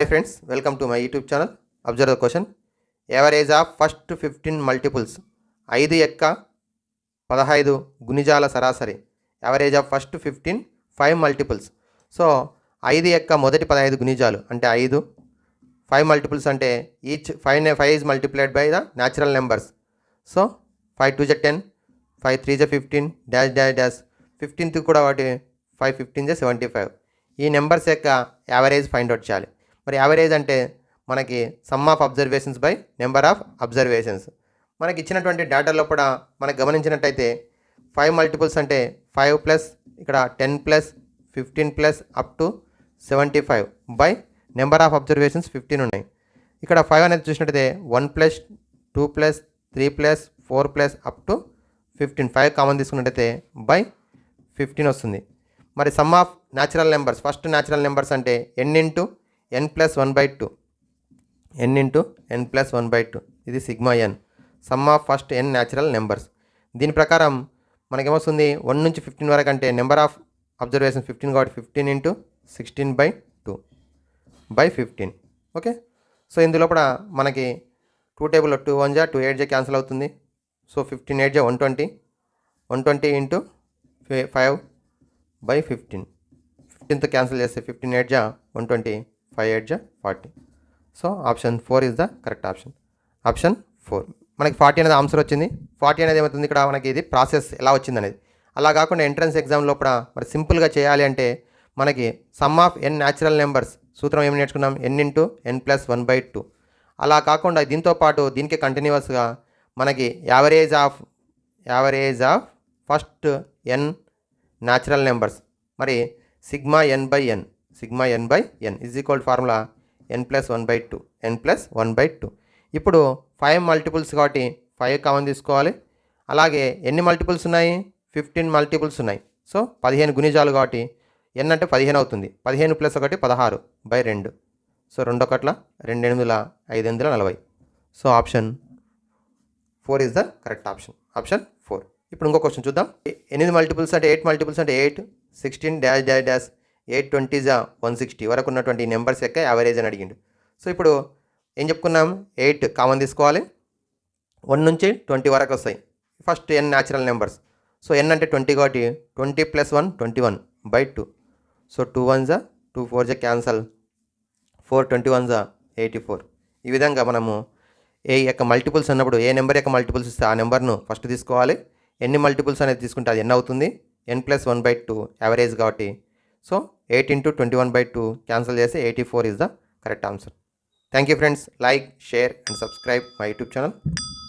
Hi friends welcome to my YouTube channel observe the question Average of first 15 multiples. ఐదు యొక్క పదహైదు గుణిజాల సరాసరి. Average of first fifteen five multiples so ఐదు యొక్క మొదటి పదహైదు గుణిజాలు. అంటే ఐదు. ఫైవ్ మల్టిపుల్స్ అంటే each five five is multiplied by the natural numbers so five two జ టెన్ ఫైవ్ త్రీ జ fifteen dash dash dash fifteenth కూడా వాటి ఫైవ్ ఫిఫ్టీన్ జ సెవెంటీ ఫైవ్ ఈ నెంబర్స్ యొక్క యావరేజ్ ఫైండ్ అవుట్ చేయాలి. మరి యావరేజ్ అంటే మనకి sum of observations by number of observations మనకి ఇచ్చినటువంటి డేటాలో కూడా మనకు గమనించినట్టయితే ఫైవ్ మల్టిపుల్స్ అంటే ఫైవ్ ప్లస్ ఇక్కడ ten plus fifteen plus up to seventy five by number of observations fifteen ఉన్నాయి. ఇక్కడ ఫైవ్ అనేది చూసినట్టయితే one plus two plus three plus four plus up to fifteen five common తీసుకున్నట్టయితే by fifteen వస్తుంది. మరి sum of natural numbers first natural numbers అంటే N into N plus one by two N into N plus one by two ఇది sigma N sum of first N natural numbers దీని ప్రకారం మనకేమొస్తుంది? One నుంచి fifteen వరకు అంటే number of observation fifteen కాబట్టి fifteen into sixteen by two by fifteen okay so ఇందులో కూడా మనకి టూ టేబుల్ టూ వన్ జా టూ ఎయిట్ జా క్యాన్సిల్ అవుతుంది. సో ఫిఫ్టీన్ ఎయిట్ జా one twenty one twenty into five by fifteen fifteenth cancel చేస్తే fifteen eight జా one twenty five eight జా forty. So option four is the correct option. Option four. మనకి forty అనేది answer వచ్చింది. Forty అనేది ఏమవుతుంది? ఇక్కడ మనకి ఇది ప్రాసెస్ ఎలా వచ్చింది అనేది. అలా కాకుండా ఎంట్రన్స్ ఎగ్జామ్ లోపల మరి సింపుల్గా చేయాలి అంటే మనకి sum of N natural numbers సూత్రం ఏమి నేర్చుకున్నాం? N into N plus one by two అలా కాకుండా దీంతో పాటు దీనికి కంటిన్యూస్గా మనకి average of average of first N natural numbers మరి sigma N by N sigma N by N is equal formula N plus one by two N plus one by two ఇప్పుడు five multiples కాబట్టి five common తీసుకోవాలి. అలాగే ఎన్ని multiples ఉన్నాయి? Fifteen multiples ఉన్నాయి. So పదిహేను గుణిజాలు కాబట్టి ఎన్ అంటే పదిహేను అవుతుంది. పదిహేను ప్లస్ ఒకటి పదహారు బై రెండు. సో రెండు ఒకట్ల రెండు ఎనిమిదిల ఐదు ఎనిమిదిల నలభై. So option four is the correct option option four ఇప్పుడు ఇంకో క్వశ్చన్ చూద్దాం. ఎనిమిది మల్టిపుల్స్ అంటే ఎయిట్ మల్టిపుల్స్ అంటే eight sixteen dash dash dash eight twenty జా వన్ సిక్స్టీ వరకు ఉన్నటువంటి నెంబర్స్ యొక్క యావరేజ్ అని అడిగిండు. సో ఇప్పుడు ఏం చెప్పుకున్నాం? ఎయిట్ కామన్ తీసుకోవాలి. వన్ నుంచి ట్వంటీ వరకు వస్తాయి. First N natural numbers. So N అంటే ట్వంటీ కాబట్టి twenty plus one twenty one by two. So two one జా టూ ఫోర్ జా క్యాన్సల్. ఫోర్ ట్వంటీ వన్ జా ఎయిటీ ఫోర్. ఈ విధంగా మనము ఏ యొక్క మల్టిపుల్స్ అన్నప్పుడు ఏ నెంబర్ యొక్క మల్టిపుల్స్ ఇస్తే ఆ నెంబర్ను ఫస్ట్ తీసుకోవాలి. ఎన్ని మల్టిపుల్స్ అనేది తీసుకుంటే అది ఎన్ అవుతుంది. N plus one by two average కాబట్టి so eight into twenty one by two cancel చేస్తే eighty four is the correct answer thank you friends like share and subscribe my YouTube channel